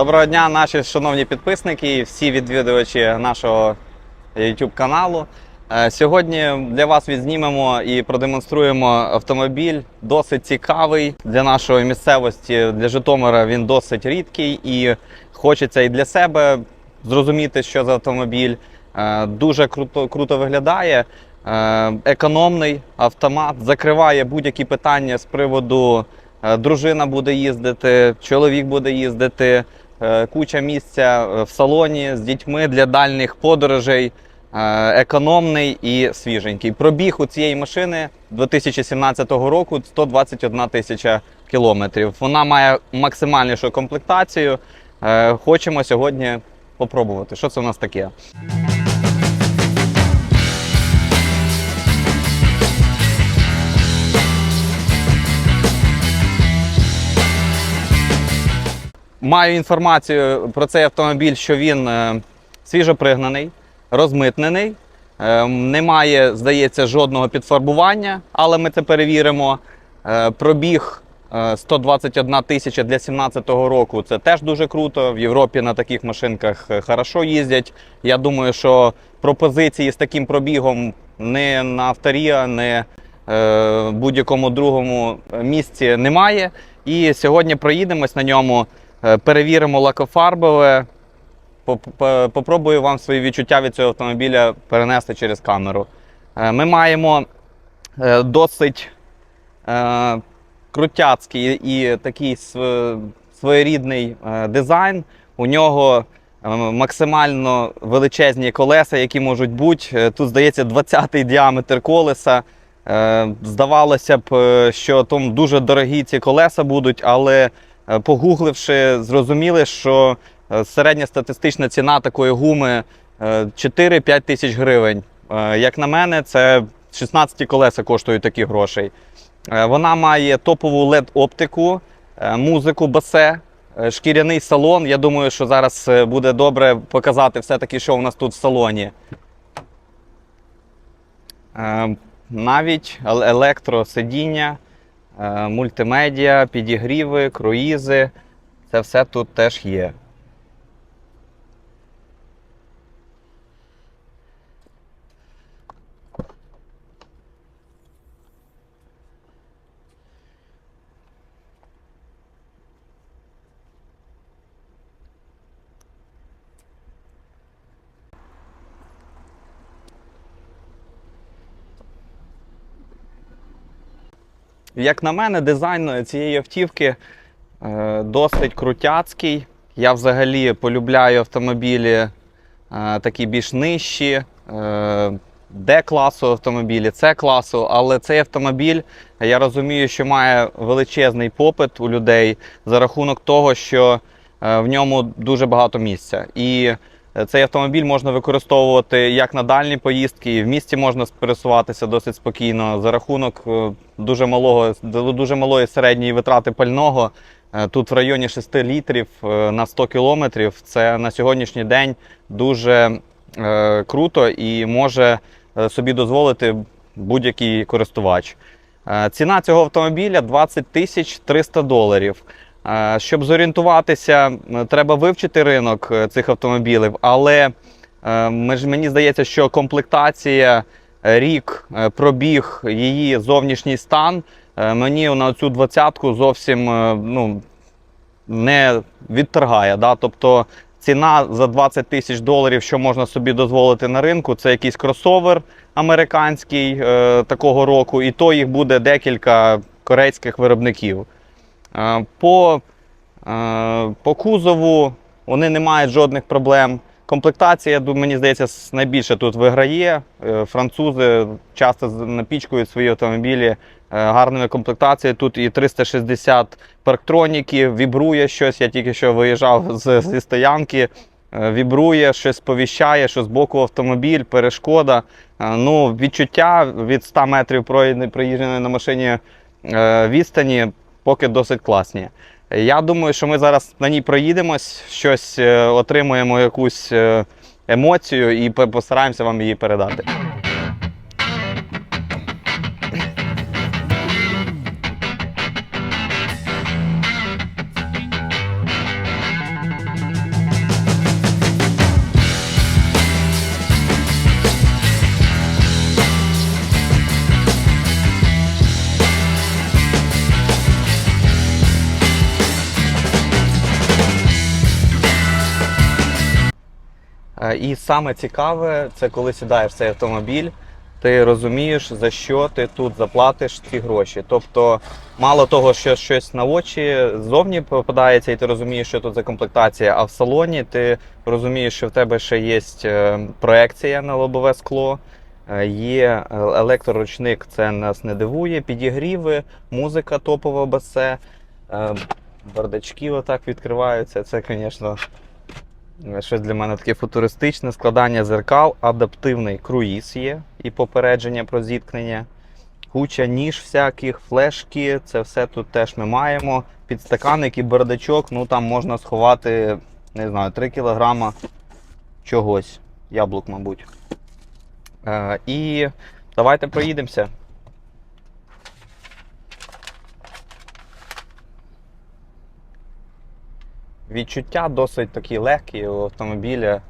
Доброго дня, наші шановні підписники і всі відвідувачі нашого YouTube каналу. Е, Сьогодні для вас відзнімемо і продемонструємо автомобіль досить цікавий для нашої місцевості. Для Житомира він досить рідкий і хочеться і для себе зрозуміти, що за автомобіль. Е, Дуже круто, круто виглядає. Е, Економний автомат закриває будь-які питання з приводу дружина буде їздити, чоловік буде їздити, куча місця е, в салоні з дітьми для дальніх подорожей. Е, Економний і свіженький. Пробіг у цієї машини 2017 року 121 тисяча кілометрів. Вона має максимальнішу комплектацію. Е, Хочемо сьогодні попробувати. Що це у нас таке? Маю інформацію про цей автомобіль, що він е, свіжопригнаний, розмитнений. Е, немає, здається, жодного підфарбування, але ми це перевіримо. Е, пробіг е, 121 тисяча для 2017 року. Це теж дуже круто. В Європі на таких машинках хорошо їздять. Я думаю, що пропозиції з таким пробігом не на авторія, не будь-якому другому місці немає. І сьогодні проїдемось на ньому, перевіримо лакофарбове. Попробую вам свої відчуття від цього автомобіля перенести через камеру. Е, Ми маємо е, досить е, крутяцький і такий своєрідний е, дизайн. У нього е, максимально величезні колеса, які можуть бути. Е, Тут, здається, 20-й діаметр колеса. Е, Здавалося б, е, що там дуже дорогі ці колеса будуть, але е, погугливши, зрозуміли, що е, середня статистична ціна такої гуми е, 4-5 тисяч гривень. Е, Як на мене, це 16 колеса коштують таких грошей. Е, Вона має топову LED-оптику, е, музику басе, е, шкіряний салон. Я думаю, що зараз е, буде добре показати все-таки, що у нас тут в салоні. Е, Навіть ел- електросидіння, е, мультимедіа, підігріви, круїзи. Це все тут теж є. Як на мене, дизайн цієї автівки е, досить крутяцький. Я взагалі полюбляю автомобілі е, такі більш нижчі, е, Д-класу автомобілі, С-класу, але цей автомобіль, я розумію, що має величезний попит у людей за рахунок того, що е, в ньому дуже багато місця. І е, цей автомобіль можна використовувати як на дальні поїздки, і в місті можна пересуватися досить спокійно за рахунок е, дуже малого, дуже малої середньої витрати пального. Е, Тут в районі 6 літрів е, на 100 кілометрів. Це на сьогоднішній день дуже е, круто і може е, собі дозволити будь-який користувач. Е, Ціна цього автомобіля 20 тисяч 300 доларів. Щоб зорієнтуватися, треба вивчити ринок е, цих автомобілів, але е, мені здається, що комплектація, е, рік, пробіг, її зовнішній стан мені на цю двадцятку зовсім ну, не відторгає. Да? Тобто ціна за 20 тисяч доларів, що можна собі дозволити на ринку, це якийсь кросовер американський такого року, і то їх буде декілька корейських виробників. Е, По, е, по кузову вони не мають жодних проблем. Комплектація, мені здається, найбільше тут виграє. Е, Французи часто напічкують свої автомобілі гарними комплектаціями. Тут і 360 парктроніків, вібрує щось. Я тільки що виїжджав з, зі стоянки. Вібрує, щось сповіщає, що з боку автомобіль, перешкода. Ну, відчуття від 100 метрів проїждженої на машині відстані поки досить класні. Я думаю, що ми зараз на ній проїдемось, щось е, отримуємо якусь е, емоцію і постараємося вам її передати. Саме цікаве, це коли сідаєш в цей автомобіль, ти розумієш, за що ти тут заплатиш ці гроші. Тобто, мало того, що щось на очі ззовні попадається, і ти розумієш, що тут за комплектація, а в салоні ти розумієш, що в тебе ще є е, проекція на лобове скло. е, Є е, електроручник, це нас не дивує, підігріви, музика топова басе, бардачки отак відкриваються. Це, звісно, щось для мене таке футуристичне. Складання зеркал, адаптивний круїз є і попередження про зіткнення. Куча ніж всяких, флешки, це все тут теж ми маємо. Підстаканник і бардачок, ну там можна сховати, не знаю, 3 кілограма чогось, яблук, мабуть. Е, і давайте проїдемося. Відчуття досить такі легкі у автомобіля.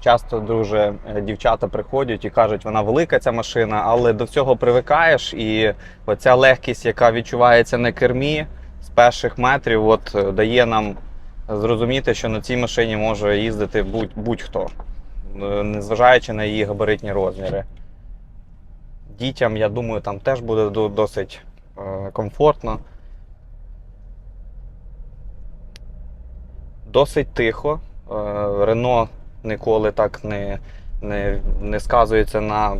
Часто дуже е, дівчата приходять і кажуть, вона велика ця машина, але до всього привикаєш, і оця легкість, яка відчувається на кермі з перших метрів, от е, дає нам зрозуміти, що на цій машині може їздити будь- будь-хто, е, незважаючи на її габаритні розміри. Дітям, я думаю, там теж буде досить комфортно. Досить тихо. Е, Рено ніколи так не, не, не сказується на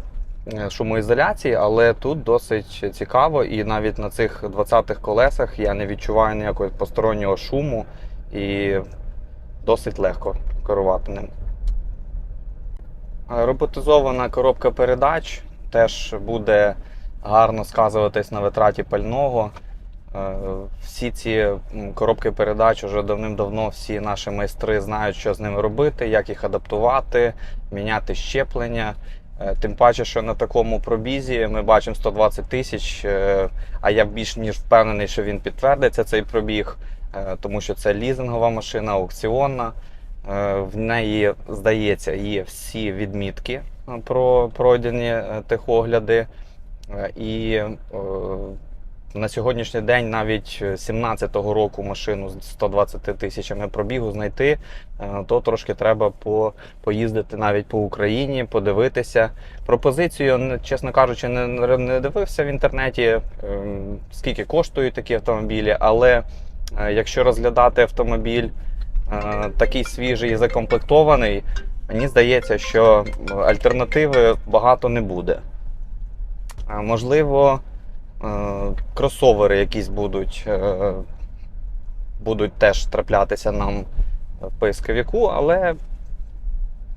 е, шумоізоляції, але тут досить цікаво, і навіть на цих 20-х колесах я не відчуваю ніякого постороннього шуму і досить легко керувати ним. Е, Роботизована коробка передач теж буде гарно сказуватись на витраті пального. Е, Всі ці коробки передач вже давним-давно всі наші майстри знають, що з ними робити, як їх адаптувати, міняти щеплення. Е, Тим паче, що на такому пробізі ми бачимо 120 тисяч, е, а я більш ніж впевнений, що він підтвердиться цей пробіг, тому що це лізингова машина, аукціонна. В неї, здається, є всі відмітки про пройдені техогляди. І на сьогоднішній день навіть 17-го року машину з 120 тисячами пробігу знайти, е, то трошки треба по, поїздити навіть по Україні, подивитися. Пропозицію, чесно кажучи, не, не дивився в інтернеті, ем, скільки коштують такі автомобілі, але е, якщо розглядати автомобіль е, такий свіжий і закомплектований, мені здається, що альтернативи багато не буде. Е, Можливо, е, кросовери якісь будуть, е, будуть теж траплятися нам в поисковіку, але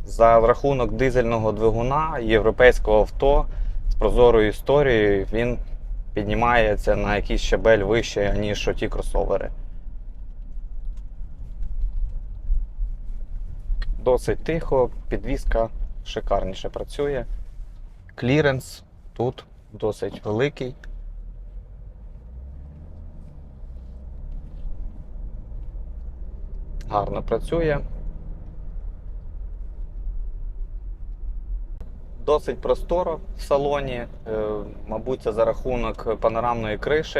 за рахунок дизельного двигуна європейського авто з прозорою історією він піднімається на якийсь щабель вище, ніж ті кросовери. Досить тихо, підвізка шикарніше працює. Кліренс тут досить великий. Гарно працює. Досить просторо в салоні. Е, Мабуть, це за рахунок панорамної криші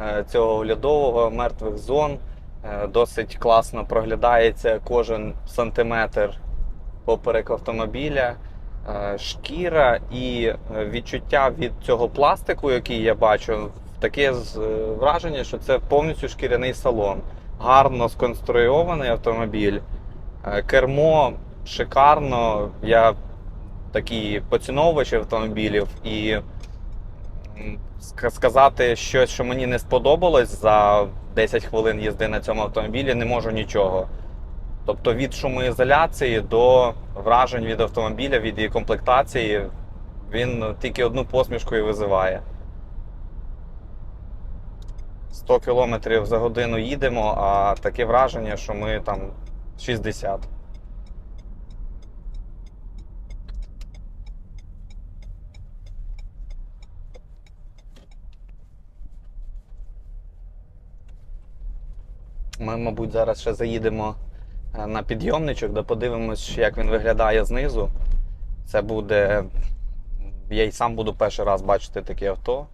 е, цього оглядового мертвих зон. Е, Досить класно проглядається кожен сантиметр поперек автомобіля. Шкіра і відчуття від цього пластику, який я бачу, таке враження, що це повністю шкіряний салон. Гарно сконструйований автомобіль. Е, Кермо шикарно. Я такий поціновувач автомобілів і сказати щось, що мені не сподобалось за 10 хвилин їзди на цьому автомобілі, не можу нічого. Тобто від шумоізоляції до вражень від автомобіля, від її комплектації, він тільки одну посмішку і визиває. 100 км за годину їдемо, а таке враження, що ми там 60. Ми, мабуть, зараз ще заїдемо е, на підйомничок, де подивимось, як він виглядає знизу. Це буде. Я й сам буду перший раз бачити таке авто.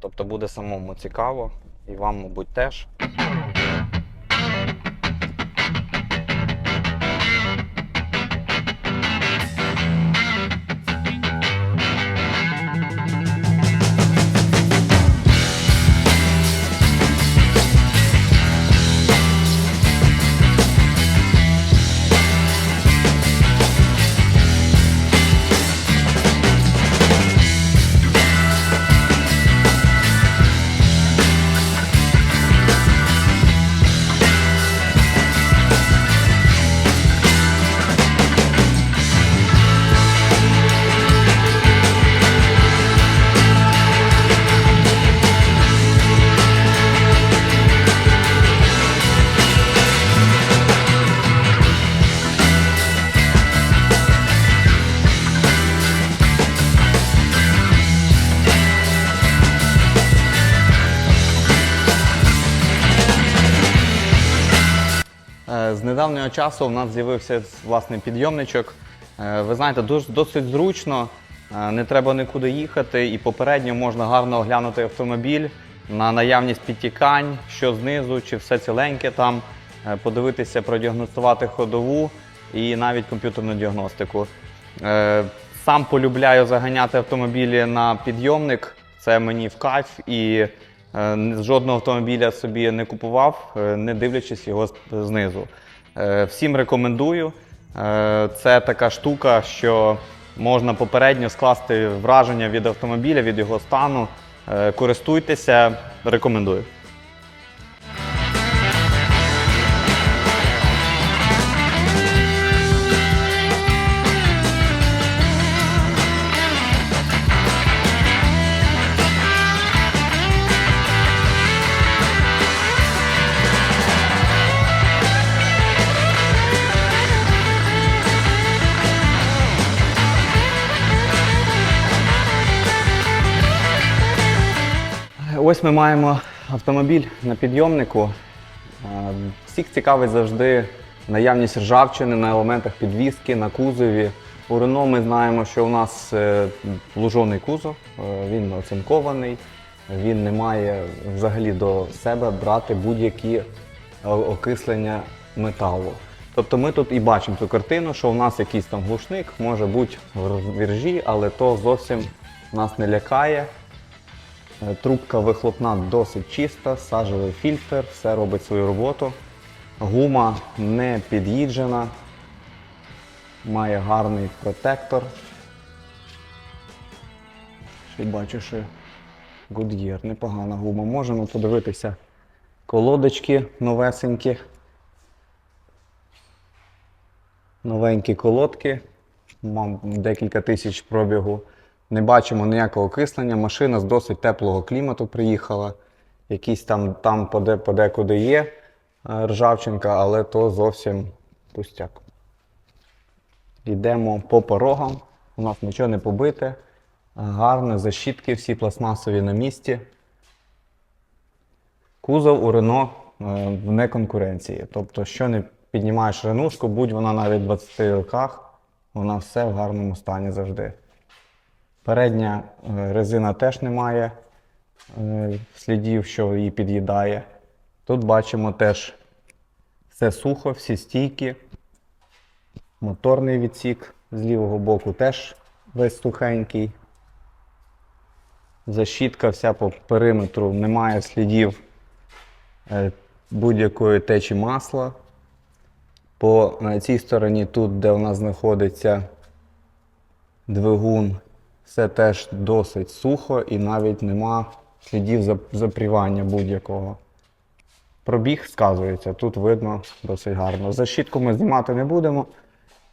Тобто буде самому цікаво, і вам, мабуть, теж. Недавнього часу у нас з'явився власний підйомничок. Е, Ви знаєте, досить зручно, е, не треба нікуди їхати, і попередньо можна гарно оглянути автомобіль на наявність підтікань, що знизу, чи все ціленьке там, е, подивитися, продіагностувати ходову і навіть комп'ютерну діагностику. Е, Сам полюбляю заганяти автомобілі на підйомник. Це мені в кайф і е, жодного автомобіля собі не купував, е, не дивлячись його знизу. Е, Всім рекомендую. Е, Це така штука, що можна попередньо скласти враження від автомобіля, від його стану. Е, Користуйтеся, рекомендую. Ось ми маємо автомобіль на підйомнику. Е, Всіх цікавить завжди наявність ржавчини на елементах підвіски, на кузові. У Рено ми знаємо, що у нас е, лужоний кузов, е, він оцинкований, він не має взагалі до себе брати будь-які окислення металу. Тобто ми тут і бачимо цю картину, що у нас якийсь там глушник може бути в віржі, але то зовсім нас не лякає. Трубка вихлопна досить чиста, сажевий фільтр, все робить свою роботу. Гума не під'їджена, має гарний протектор. Ще бачу, що Goodyear, непогана гума. Можемо подивитися колодочки новесенькі. Новенькі колодки, мав декілька тисяч пробігу. Не бачимо ніякого окислення. Машина з досить теплого клімату приїхала. Якісь там, там поде, подекуди є е, ржавчинка, але то зовсім пустяк. Йдемо по порогам. У нас нічого не побите. Гарне, защітки всі пластмасові на місці. Кузов у Рено е, в неконкуренції. Тобто, що не піднімаєш ренушку, будь вона навіть в 20 роках, вона все в гарному стані завжди. Передня е, резина теж не має е, слідів, що її під'їдає. Тут бачимо теж все сухо, всі стійки. Моторний відсік з лівого боку теж весь сухенький. Защітка вся по периметру, немає слідів е, будь-якої течі масла. По цій стороні, тут, де у нас знаходиться двигун, все теж досить сухо і навіть нема слідів запрівання будь-якого. Пробіг сказується, тут видно досить гарно. Защітку ми знімати не будемо.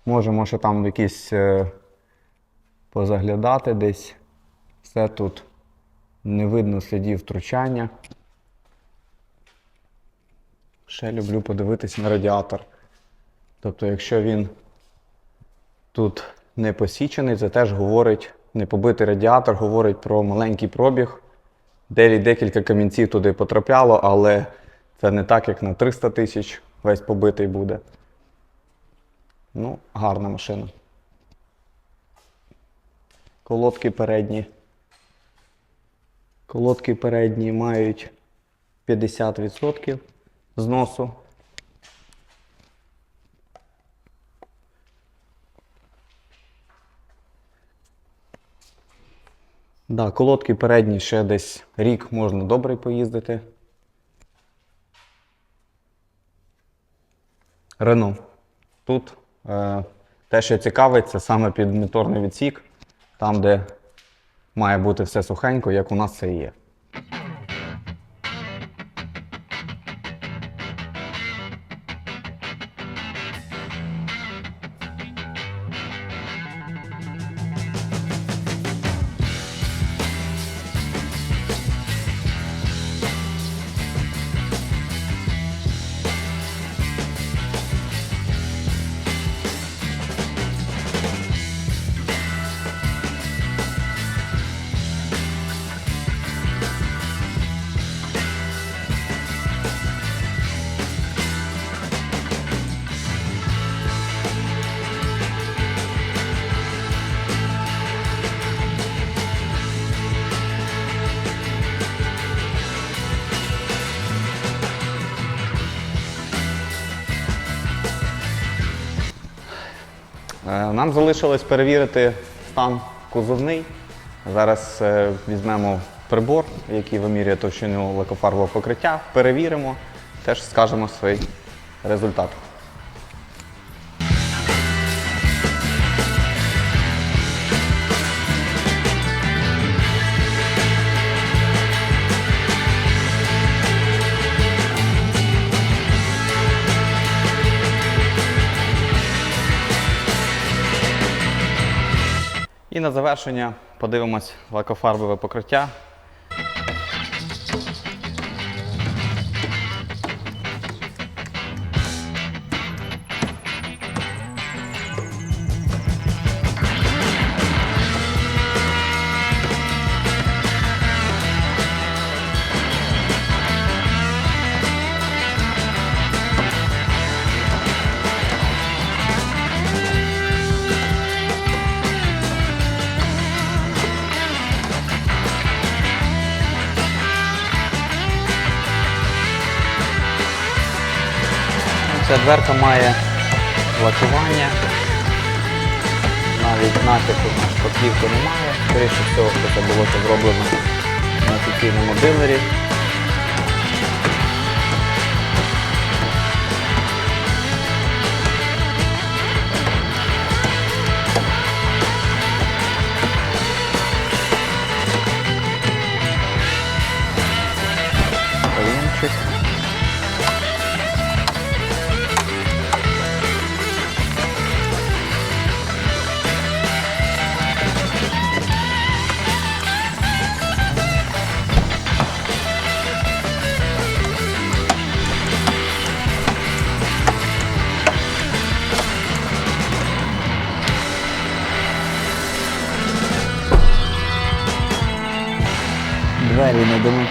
Можемо ще там якісь е, позаглядати десь. Все тут не видно слідів втручання. Ще люблю подивитись на радіатор. Тобто, якщо він тут не посічений, це теж говорить, не побитий радіатор, говорить про маленький пробіг. Де декілька камінців туди потрапляло, але це не так, як на 300 тисяч весь побитий буде. Ну, гарна машина. Колодки передні. Колодки передні мають 50% зносу. Да, колодки передні ще десь рік можна добре поїздити. Рено. Тут е, те, що цікавить, це саме підмоторний відсік, там, де має бути все сухенько, як у нас це є. Нам залишилось перевірити стан кузовний. Зараз е, візьмемо прибор, який вимірює товщину лакофарбового покриття, перевіримо, теж скажемо свій результат. І на завершення подивимось лакофарбове покриття. Ця дверка має лакування. Навіть натяку на шпаклівку немає. Скоріше всього, це було зроблено на офіційному дилері.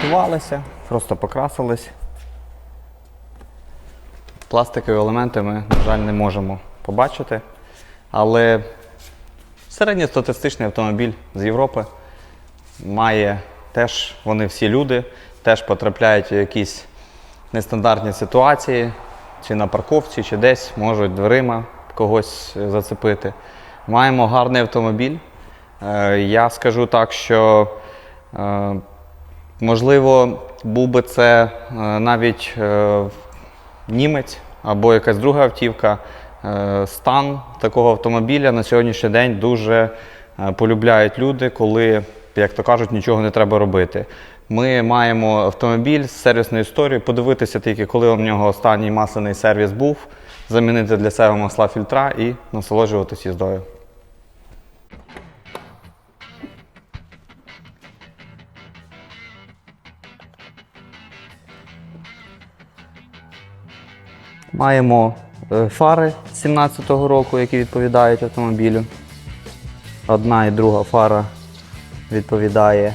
Демонтувалися, просто покрасились. Пластикові елементи ми, на жаль, не можемо побачити. Але середньостатистичний автомобіль з Європи має теж, вони всі люди, теж потрапляють в якісь нестандартні ситуації, чи на парковці, чи десь можуть дверима когось зацепити. Маємо гарний автомобіль. Е, Я скажу так, що е, можливо був би це е, навіть е, німець або якась друга автівка. Е, Стан такого автомобіля на сьогоднішній день дуже полюбляють люди, коли, як то кажуть, нічого не треба робити. Ми маємо автомобіль з сервісною історією, подивитися тільки, коли у нього останній масляний сервіс був, замінити для себе масла фільтра і насолоджуватись їздою. Маємо е, фари з 17-го року, які відповідають автомобілю. Одна і друга фара відповідає.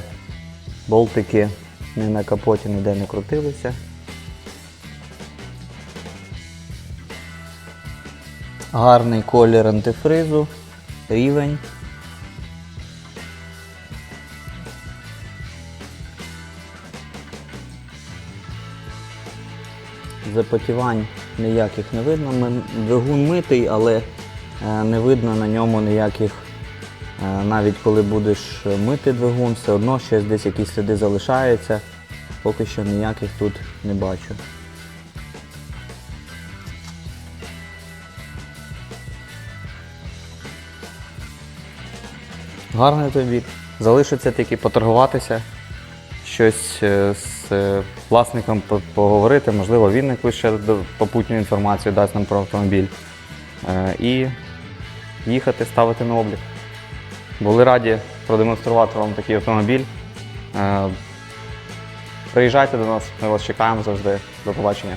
Болтики ні на капоті ніде не крутилися. Гарний колір антифризу, рівень. Запотівань ніяких не видно. Двигун митий, але е, не видно на ньому ніяких. е, Навіть коли будеш мити двигун, все одно ще десь якісь сліди залишаються. Поки що ніяких тут не бачу. Гарний автомобіль. Залишиться тільки поторгуватися, щось е, з е, власником поговорити, можливо, він якусь ще попутню інформацію дасть нам про автомобіль. Е, І їхати, ставити на облік. Були раді продемонструвати вам такий автомобіль. Приїжджайте до нас, ми вас чекаємо завжди. До побачення.